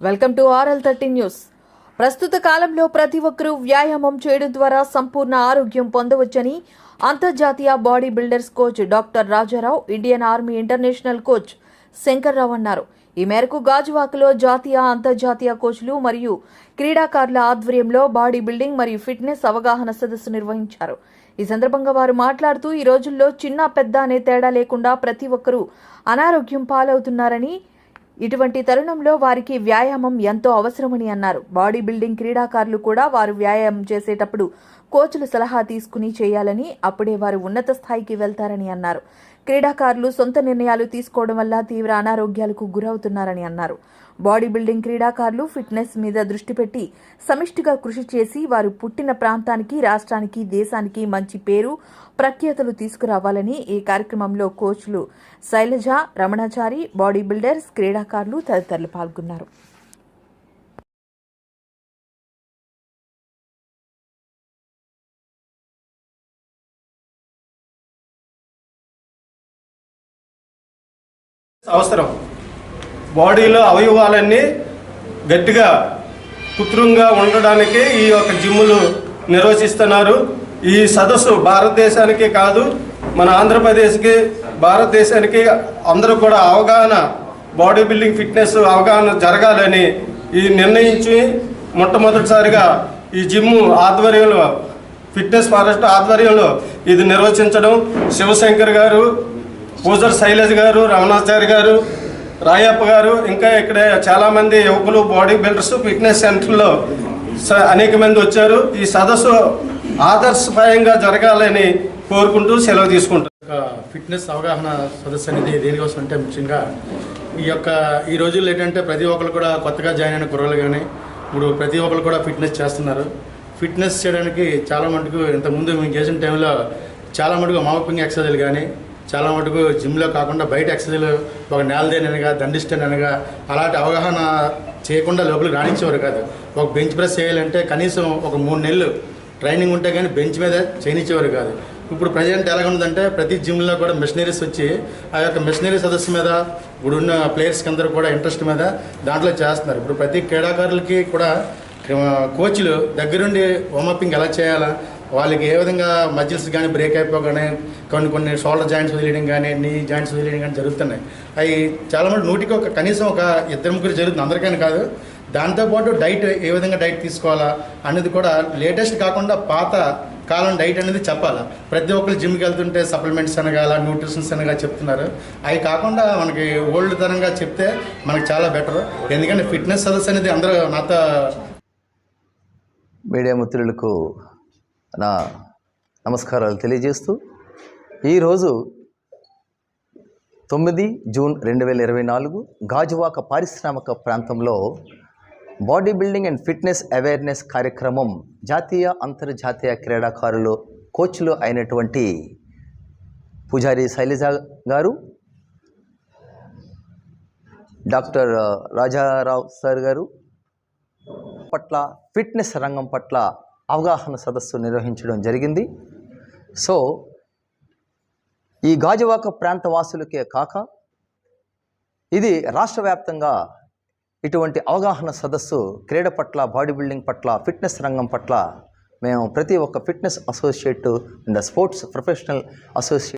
Welcome to RL thirty news. ప్రస్తుత కాలంలో ప్రతి ఒక్కరూ వ్యాయామం చేయడం ద్వారా సంపూర్ణ ఆరోగ్యం పొందవచ్చని అంతర్జాతీయ bodybuilders coach doctor Rajarao Indian army international coach Shankarrao అన్నారు. ఈ మేరకు గాజువాకలో జాతీయ అంతర్జాతీయ కోచ్లు మరియు క్రీడాకారుల ఆధ్వర్యంలో బాడీ బిల్డింగ్ మరియు ఫిట్నెస్ అవగాహన సదస్సు నిర్వహించారు. ఈ సందర్భంగా వారు మాట్లాడుతూ ఈ రోజుల్లో చిన్న పెద్ద అనే తేడా లేకుండా ప్రతి ఒక్కరూ అనారోగ్యం పాలవుతున్నారని ఇటువంటి తరుణంలో వారికి వ్యాయామం ఎంతో అవసరమని అన్నారు. బాడీ బిల్డింగ్ క్రీడాకారులు కూడా వారు వ్యాయామం చేసేటప్పుడు కోచ్ల సలహా తీసుకుని చేయాలని అప్పుడే వారు ఉన్నత స్థాయికి వెళ్తారని అన్నారు. క్రీడాకారులు సొంత నిర్ణయాలు తీసుకోవడం వల్ల తీవ్ర అనారోగ్యాలకు గురవుతున్నారని అన్నారు. బాడీ బిల్డింగ్ క్రీడాకారులు ఫిట్నెస్ మీద దృష్టి పెట్టి సమిష్టిగా కృషి చేసి వారు పుట్టిన ప్రాంతానికి రాష్ట్రానికి దేశానికి మంచి పేరు ప్రఖ్యాతలు తీసుకురావాలని ఈ కార్యక్రమంలో కోచ్లు శైలజ రమణాచారి బాడీ బిల్డర్స్ క్రీడాకారులు తదితరులు పాల్గొన్నారు. అవసరం. బాడీలో అవయవాలన్నీ గట్టిగా కృత్రిమంగా ఉండడానికి ఈ యొక్క జిమ్ములు నిర్వచిస్తున్నారు. ఈ సదస్సు భారతదేశానికి కాదు మన ఆంధ్రప్రదేశ్కి భారతదేశానికి అందరూ కూడా అవగాహన బాడీ బిల్డింగ్ ఫిట్నెస్ అవగాహన జరగాలని ఈ నిర్ణయించి మొట్టమొదటిసారిగా ఈ జిమ్ ఆధ్వర్యంలో ఫిట్నెస్ ఫారెస్ట్ ఆధ్వర్యంలో ఇది నిర్వచించడం. శివశంకర్ గారు పూజర్ శైలజ్ గారు రమణాచారి గారు రాయప్ప గారు ఇంకా ఇక్కడ చాలామంది యువకులు బాడీ బిల్డర్స్ ఫిట్నెస్ సెంటర్లో స- అనేక మంది వచ్చారు. ఈ సదస్సు ఆదర్శప్రాయంగా జరగాలని కోరుకుంటూ సెలవు తీసుకుంటారు ఒక ఫిట్నెస్ అవగాహన సదస్సు అనేది దేనికోసం అంటే ముఖ్యంగా ఈ యొక్క ఈ రోజుల్లో ఏంటంటే ప్రతి ఒక్కరు కూడా కొత్తగా జాయిన్ అయిన కుర్రలు కానీ ఇప్పుడు ప్రతి ఒక్కరు కూడా ఫిట్నెస్ చేస్తున్నారు. ఫిట్నెస్ చేయడానికి చాలా మటుకు ఇంతకుముందు మేము చేసిన టైంలో చాలా మటుకు మామపింగ్ ఎక్సర్సైజ్లు కానీ చాలా మటుకు జిమ్లో కాకుండా బయట ఎక్సర్సైజ్లు ఒక నేలదేనగా దండిస్తేనగా అలాంటి అవగాహన చేయకుండా లోపలికి రాణించేవారు కాదు. ఒక బెంచ్ ప్రెస్ చేయాలంటే కనీసం ఒక మూడు నెలలు ట్రైనింగ్ ఉంటే కానీ బెంచ్ మీద చేయనిచ్చేవారు కాదు. ఇప్పుడు ప్రజెంట్ ఎలా ఉందంటే ప్రతి జిమ్లో కూడా మిషనరీస్ వచ్చి ఆ యొక్క మిషనరీ సదస్సు మీద ఇప్పుడు ఉన్న ప్లేయర్స్కి అందరూ కూడా ఇంట్రెస్ట్ మీద దాంట్లో చేస్తున్నారు. ఇప్పుడు ప్రతి క్రీడాకారులకి కూడా కోచ్లు దగ్గరుండి వార్మప్పింగ్ ఎలా చేయాలా వాళ్ళకి ఏ విధంగా మజిల్స్ కానీ బ్రేక్ అయిపోగానే కొన్ని కొన్ని షోల్డర్ జాయింట్స్ వదిలేయడం కానీ నీ జాయింట్స్ వదిలేయడం కానీ జరుగుతున్నాయి. అవి చాలా మంది నూటికి ఒక కనీసం ఒక ఇద్దరు ముగ్గురు జరుగుతుంది. అందరికైనా కాదు. దాంతోపాటు డైట్ ఏ విధంగా డైట్ తీసుకోవాలా అనేది కూడా లేటెస్ట్ కాకుండా పాత కాలం డైట్ అనేది చెప్పాలా. ప్రతి ఒక్కరు జిమ్కి వెళ్తుంటే సప్లిమెంట్స్ అనగా అలా న్యూట్రిషన్స్ అనగా చెప్తున్నారు. అవి కాకుండా మనకి ఓల్డ్ తరంగా చెప్తే మనకి చాలా బెటర్ ఎందుకంటే ఫిట్నెస్ సదస్సు అనేది అందరూ నాతో మీడియా మిత్రులకు నా నమస్కారాలు తెలియజేస్తూ ఈరోజు తొమ్మిది జూన్ రెండు వేల ఇరవై నాలుగు గాజువాక పారిశ్రామిక ప్రాంతంలో body building and fitness awareness కార్యక్రమం జాతీయ అంతర్జాతీయ క్రీడాకారులు కోచ్లు అయినటువంటి పూజారి శైలజ గారు డాక్టర్ రాజారావు సార్ గారు పట్ల ఫిట్నెస్ రంగం పట్ల అవగాహన సదస్సు నిర్వహించడం జరిగింది. సో ఈ గాజువాక ప్రాంత వాసులకే కాక ఇది రాష్ట్ర వ్యాప్తంగా ఇటువంటి అవగాహన సదస్సు క్రీడ పట్ల బాడీ బిల్డింగ్ పట్ల ఫిట్నెస్ రంగం పట్ల మేము ప్రతి ఒక్క fitness associate and sports professional associate